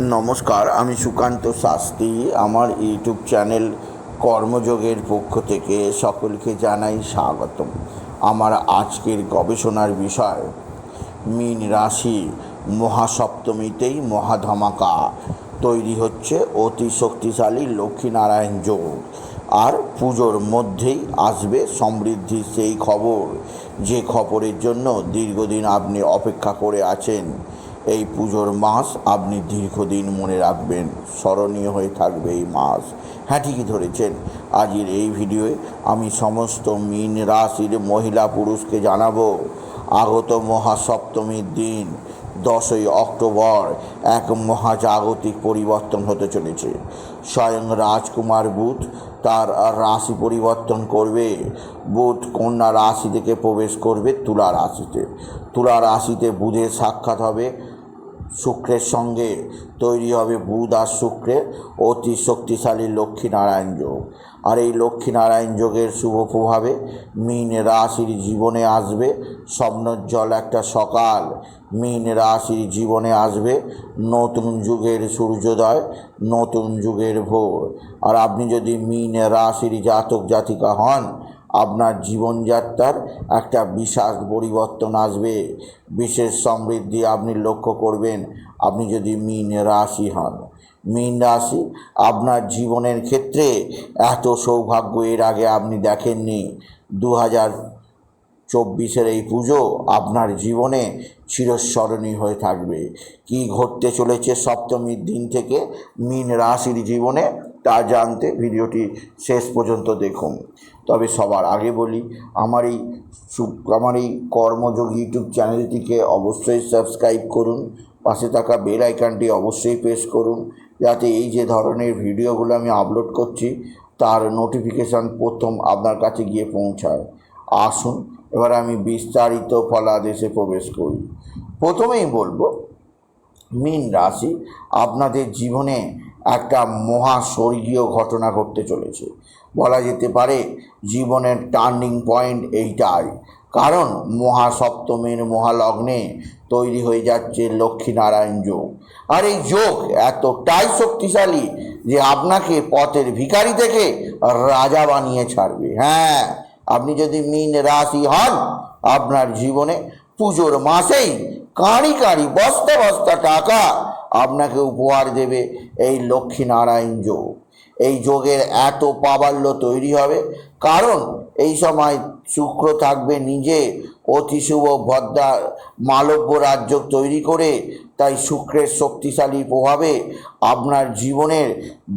নমস্কার, আমি সুকান্ত শাস্ত্রী। আমার ইউটিউব চ্যানেল কর্মযোগের পক্ষ থেকে সকলকে জানাই স্বাগতম। আমার আজকের গবেষণার বিষয়, মীন রাশি মহাসপ্তমীতেই মহাধামাকা তৈরি হচ্ছে অতি শক্তিশালী লক্ষ্মীনারায়ণ যোগ। আর পুজোর মধ্যেই আসবে সমৃদ্ধির সেই খবর। যে খবরের জন্য দীর্ঘদিন আপনি অপেক্ষা করে আছেন এই পুজোর মাস আপনি দীর্ঘদিন মনে রাখবেন, স্মরণীয় হয়ে থাকবে এই মাস। হ্যাঁ ঠিকই ধরেছেন। আজকের এই ভিডিওয়ে আমি সমস্ত মীন রাশির মহিলা পুরুষকে জানাব, আগত মহাসপ্তমীর দিন, দশই অক্টোবর, এক মহাজাগতিক পরিবর্তন হতে চলেছে। স্বয়ং রাজকুমার বুধ তার রাশি পরিবর্তন করবে। বুধ কন্যা রাশি থেকে প্রবেশ করবে তুলা রাশিতে। তুলা রাশিতে বুধের সাক্ষাৎ হবে। শুক্রের সঙ্গে তৈরি হবে বুধ আর শুক্রের অতি শক্তিশালী লক্ষ্মীনারায়ণ যোগ। আর এই লক্ষ্মীনারায়ণ যোগের শুভ প্রভাবে মীন রাশির জীবনে আসবে স্বপ্নোজ্জ্বল একটা সকাল। মীন রাশির জীবনে আসবে নতুন যুগের সূর্যোদয়, নতুন যুগের ভোর। আর আপনি যদি মীন রাশির জাতক জাতিকা হন আপনার জীবনযাত্রার একটা বিশাল পরিবর্তন আসবে। বিশেষ সমৃদ্ধি আপনি লক্ষ্য করবেন। আপনি যদি মীন রাশি হন, মীন রাশি আপনার জীবনের ক্ষেত্রে এত সৌভাগ্য এর আগে আপনি দেখেননি। দু হাজার চব্বিশের এই পুজো আপনার জীবনে চিরস্মরণীয় হয়ে থাকবে। কি ঘটতে চলেছে সপ্তমীর দিন থেকে মীন রাশির জীবনে তা জানতে ভিডিওটি শেষ পর্যন্ত দেখুন। তবে সবার আগে বলি, আমার এই আমার এই কর্মযোগ ইউটিউব চ্যানেলটিকে অবশ্যই সাবস্ক্রাইব করুন, পাশে থাকা বেল আইকনটি অবশ্যই প্রেস করুন, যাতে এই যে ধরনের ভিডিওগুলো আমি আপলোড করছি, তার নোটিফিকেশান প্রথম আপনার কাছে গিয়ে পৌঁছায়। আসুন, এবার আমি বিস্তারিত ফলাদেশে প্রবেশ করি। প্রথমেই বলব, মীন রাশি আপনাদের জীবনে একটা মহাস্বর্গীয় ঘটনা ঘটতে চলেছে। বলা যেতে পারে জীবনের টার্নিং পয়েন্ট এইটাই। কারণ মহাসপ্তমীর মহালগ্নে তৈরি হয়ে যাচ্ছে লক্ষ্মীনারায়ণ যোগ। আর এই যোগ এতটাই শক্তিশালী যে আপনাকে পথের ভিখারি থেকে রাজা বানিয়ে ছাড়বে। হ্যাঁ আপনি যদি মীন রাশি হন, আপনার জীবনে পুজোর মাসেই কাঁড়ি কাঁড়ি বস্তা বস্তা টাকা আপনাকে উপহার দেবে এই লক্ষ্মীনারায়ণ যোগ। এই যোগের এত প্রাবল্য তৈরি হবে। কারণ এই সময় শুক্র থাকবে নিজে অতি শুভ ভদ্রা মালব্য রাজ্য তৈরি করে, তাই শুক্রের শক্তিশালী প্রভাবে আপনার জীবনের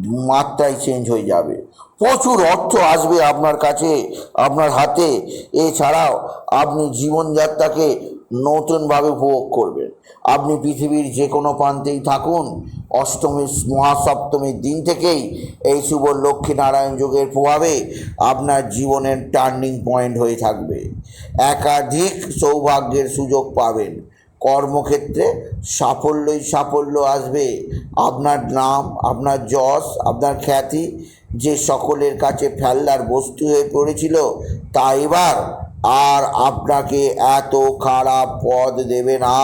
মাত্রাই চেঞ্জ হয়ে যাবে। প্রচুর অর্থ আসবে আপনার কাছে, আপনার হাতে। এছাড়াও আপনি জীবনযাত্রাকে নতুনভাবে উপভোগ করবেন। আপনি পৃথিবীর যে কোনো প্রান্তেই থাকুন। অষ্টমী মহাসপ্তমীর দিন থেকেই এই শুভ লক্ষ্মীনারায়ণ যুগের প্রভাবে আপনার জীবনের টার্নিং পয়েন্ট হয়ে থাকবে। একাধিক সৌভাগ্যের সুযোগ পাবেন। কর্মক্ষেত্রে সাফল্যই সাফল্য আসবে। আপনার নাম, আপনার যশ, আপনার খ্যাতি যে সকলের কাছে ফেলনার বস্তু হয়ে পড়েছিল, তা এবার আর আপনাকে এত খারাপ পদ দেবে না।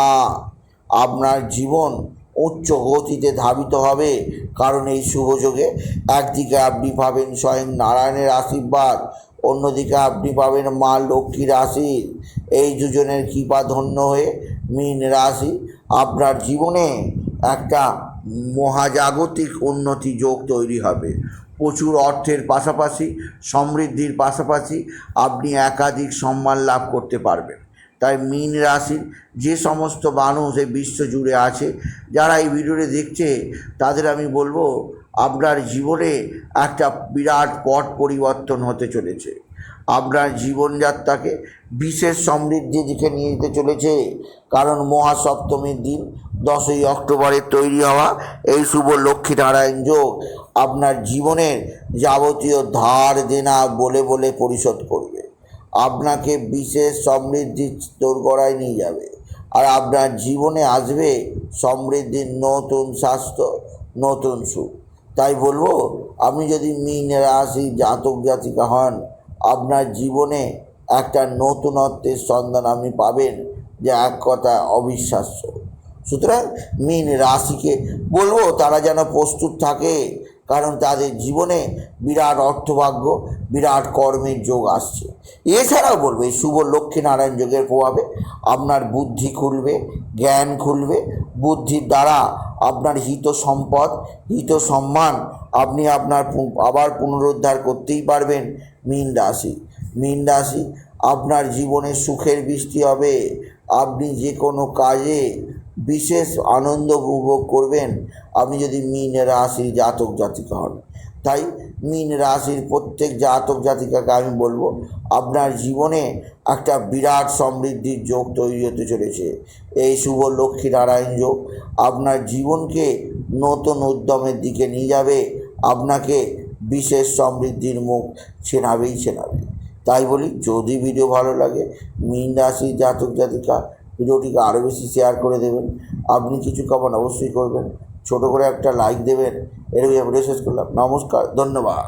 আপনার জীবন উচ্চ গতিতে ধাবিত হবে। কারণ এই শুভযোগে একদিকে আপনি পাবেন স্বয়ং নারায়ণের আশীর্বাদ, অন্যদিকে আপনি পাবেন মা লক্ষ্মীর আশীর এই দুজনের কৃপা ধন্য হয়ে মীন রাশি আপনার জীবনে একটা মহাজাগতিক উন্নতি যোগ তৈরি হবে। প্রচুর অর্থের পাশাপাশি, সমৃদ্ধির পাশাপাশি আপনি একাধিক সম্মান লাভ করতে পারবেন। তাই মীন রাশির যে সমস্ত মানুষ এই বিশ্ব জুড়ে আছে, যারা এই ভিডিওটি দেখছে, তাদের আমি বলব, আপনার জীবনে একটা বিরাট পট পরিবর্তন হতে চলেছে। আপনার জীবনযাত্রাকে বিশেষ সমৃদ্ধির দিকে নিয়ে যেতে চলেছে। কারণ মহাসপ্তমীর দিন দশই অক্টোবরে তৈরি হওয়া এই শুভ লক্ষ্মীনারায়ণ যোগ আপনার জীবনের যাবতীয় ধার দেনা বলে বলে পরিশোধ করবে। আপনাকে বিশেষ সমৃদ্ধির দোরগড়ায় নিয়ে যাবে। আর আপনার জীবনে আসবে সমৃদ্ধির নতুন স্বাস্থ্য, নতুন সুখ। তাই বলব, আপনি যদি মীন রাশি জাতক জাতিকা হন আপনার জীবনে একটা নতুনত্বের সন্ধান আপনি পাবেন যা এক কথা অবিশ্বাস্য। সুতরাং মীন রাশিকে বলব, তারা যেন প্রস্তুত থাকে, কারণ তাদের জীবনে বিরাট অর্থভাগ্য, বিরাট কর্মের যোগ আসছে। এছাড়াও বলব শুভ লক্ষ্মীনারায়ণ যোগের প্রভাবে আপনার বুদ্ধি খুলবে, জ্ঞান খুলবে, বুদ্ধির দ্বারা আপনার হিত সম্পদ, হিত সম্মান আপনি আপনার আবার পুনরুদ্ধার করতেই পারবেন মীন রাশি। মীন রাশি, আপনার জীবনে সুখের বৃষ্টি হবে। আপনি যে কোনো কাজে বিশেষ আনন্দ উপভোগ করবেন। আপনি যদি মীন রাশির জাতক জাতিকা হন তাই মিন রাশির প্রত্যেক জাতক জাতিকাকে আমি বলব, আপনার জীবনে একটা বিরাট সমৃদ্ধির যোগ তৈরি হতে চলেছে। এই শুভ লক্ষ্মী নারায়ণ যোগ আপনার জীবনকে নতুন উদ্যমের দিকে নিয়ে যাবে, আপনাকে বিশেষ সমৃদ্ধির মুখ ছেনাবেই ছেনাবে তাই বলি, যদি ভিডিও ভালো লাগে, মিন রাশির জাতক জাতিকা ভিডিওটিকে আরও বেশি শেয়ার করে দেবেন। আপনি কিছু কমান অবশ্যই করবেন। ছোট করে একটা লাইক দেবেন এরকম আমি রেসেস করলাম। নমস্কার ধন্যবাদ।